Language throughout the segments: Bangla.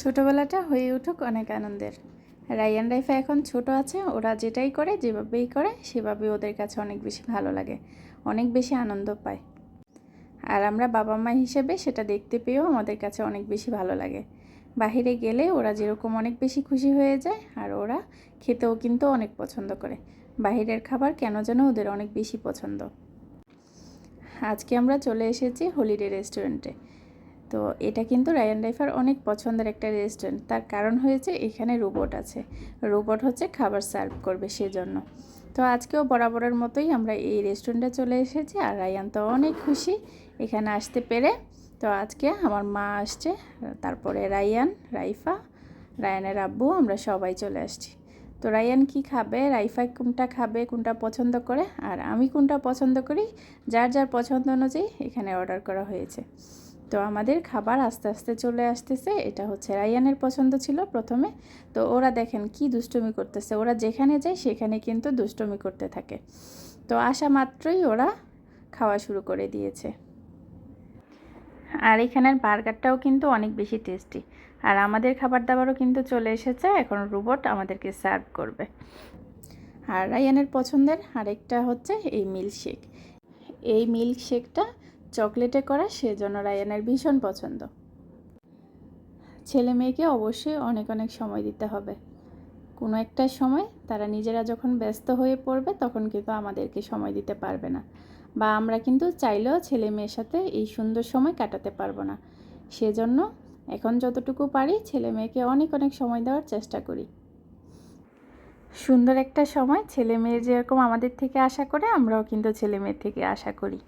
ছোটোবেলাটা হয়ে উঠুক অনেক আনন্দের। রায়ান রাইফা এখন ছোট আছে, ওরা যেটাই করে, যেভাবেই করে, সেভাবে ওদের কাছে অনেক বেশি ভালো লাগে, অনেক বেশি আনন্দ পায়। আর আমরা বাবা মা হিসেবে সেটা দেখতে পেয়েও আমাদের কাছে অনেক বেশি ভালো লাগে। বাহিরে গেলে ওরা যেরকম অনেক বেশি খুশি হয়ে যায়, আর ওরা খেতেও কিন্তু অনেক পছন্দ করে। বাহিরের খাবার কেন যেন ওদের অনেক বেশি পছন্দ। আজকে আমরা চলে এসেছি হলিডে রেস্টুরেন্টে। তো এটা কিন্তু রায়ান রাইফার অনেক পছন্দের একটা রেস্টুরেন্ট। তার কারণ হয়েছে এখানে রোবট আছে। রোবট হচ্ছে খাবার সার্ভ করবে সেজন্য। তো আজকেও বরাবরের মতোই আমরা এই রেস্টুরেন্টে চলে এসেছি আর রায়ান তো অনেক খুশি এখানে আসতে পেরে। তো আজকে আমার মা আসছে, তারপরে রায়ান, রাইফা, রায়ানের আব্বু, আমরা সবাই চলে আসছি। তো রায়ান কি খাবে? রাইফা কোনটা খাবে? কোনটা পছন্দ করে? আর আমি কোনটা পছন্দ করি? যার যার পছন্দ অনুযায়ী এখানে অর্ডার করা হয়েছে। তো আমাদের খাবার আস্তে আস্তে চলে আসতেছে। এটা হচ্ছে রায়ানের পছন্দ ছিল প্রথমে। তো ওরা দেখেন কি দুষ্টমি করতেছে। ওরা যেখানে যায় সেখানে কিন্তু দুষ্টুমি করতে থাকে। তো আসা মাত্রই ওরা খাওয়া শুরু করে দিয়েছে। আর এখানের বার্গারটাও কিন্তু অনেক বেশি টেস্টি। আর আমাদের খাবার দাবারও কিন্তু চলে এসেছে। এখন রোবট আমাদেরকে সার্ভ করবে। আর রায়ানের পছন্দের আরেকটা হচ্ছে এই মিল্কশেক। এই মিল্কশেকটা চকলেটে করা সেজন্য রায়ানের ভীষণ পছন্দ। ছেলে মেয়েকে অবশ্যই অনেক অনেক সময় দিতে হবে। কোনো একটা সময় তারা নিজেরা যখন ব্যস্ত হয়ে পড়বে তখন কিন্তু আমাদেরকে সময় দিতে পারবে না। বা আমরা কিন্তু চাইলেও ছেলে মেয়ের সাথে এই সুন্দর সময় কাটাতে পারব না। সেজন্য এখন যতটুকু পারি ছেলে মেয়েকে অনেক অনেক সময় দেওয়ার চেষ্টা করি। সুন্দর একটা সময় ছেলে মেয়ে যেরকম আমাদের থেকে আশা করে আমরাও কিন্তু ছেলে মেয়ের থেকে আশা করি।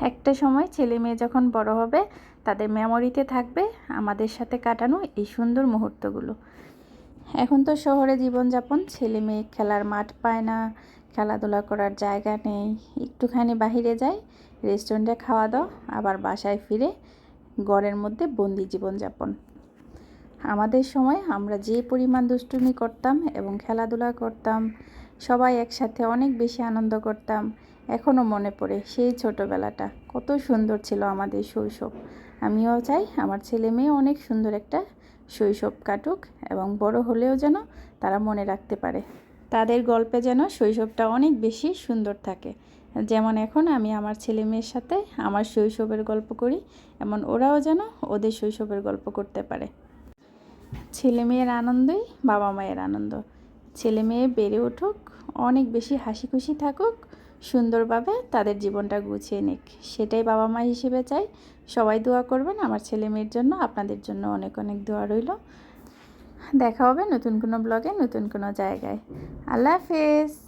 একটা সময় ছেলে মেয়ে যখন বড় হবে, তাদের মেমোরিতে থাকবে আমাদের সাথে কাটানো এই সুন্দর মুহূর্তগুলো। এখন তো শহরে জীবনযাপন, ছেলে মেয়ে খেলার মাঠ পায় না, খেলাধুলা করার জায়গা নেই, একটুখানি বাহিরে যায় রেস্টুরেন্টে খাওয়া দাওয়া, আবার বাসায় ফিরে ঘরের মধ্যে বন্দি জীবনযাপন। আমাদের সময় আমরা যে পরিমাণ দুষ্টুমি করতাম এবং খেলাধুলা করতাম, সবাই একসাথে অনেক বেশি আনন্দ করতাম এখনও মনে পড়ে সেই ছোটোবেলাটা। কত সুন্দর ছিল আমাদের শৈশব। আমিও চাই আমার ছেলে মেয়ে অনেক সুন্দর একটা শৈশব কাটুক এবং বড় হলেও যেন তারা মনে রাখতে পারে। তাদের গল্পে যেন শৈশবটা অনেক বেশি সুন্দর থাকে। যেমন এখন আমি আমার ছেলে মেয়ের সাথে আমার শৈশবের গল্প করি, এমন ওরাও যেন ওদের শৈশবের গল্প করতে পারে। ছেলে মেয়ের আনন্দই বাবা মায়ের আনন্দ। ছেলে মেয়ে বেড়ে উঠুক, অনেক বেশি হাসি খুশি থাকুক সুন্দরভাবে তাদের জীবনটা গুছিয়ে নিক। সেটাই বাবা মা হিসেবে চাই। সবাই দোয়া করবেন। আমার ছেলে মেয়ের জন্য আপনাদের জন্য অনেক অনেক দোয়া রইল। দেখা হবে নতুন কোনো ব্লগে নতুন কোনো জায়গায়। আল্লাহ হাফেজ।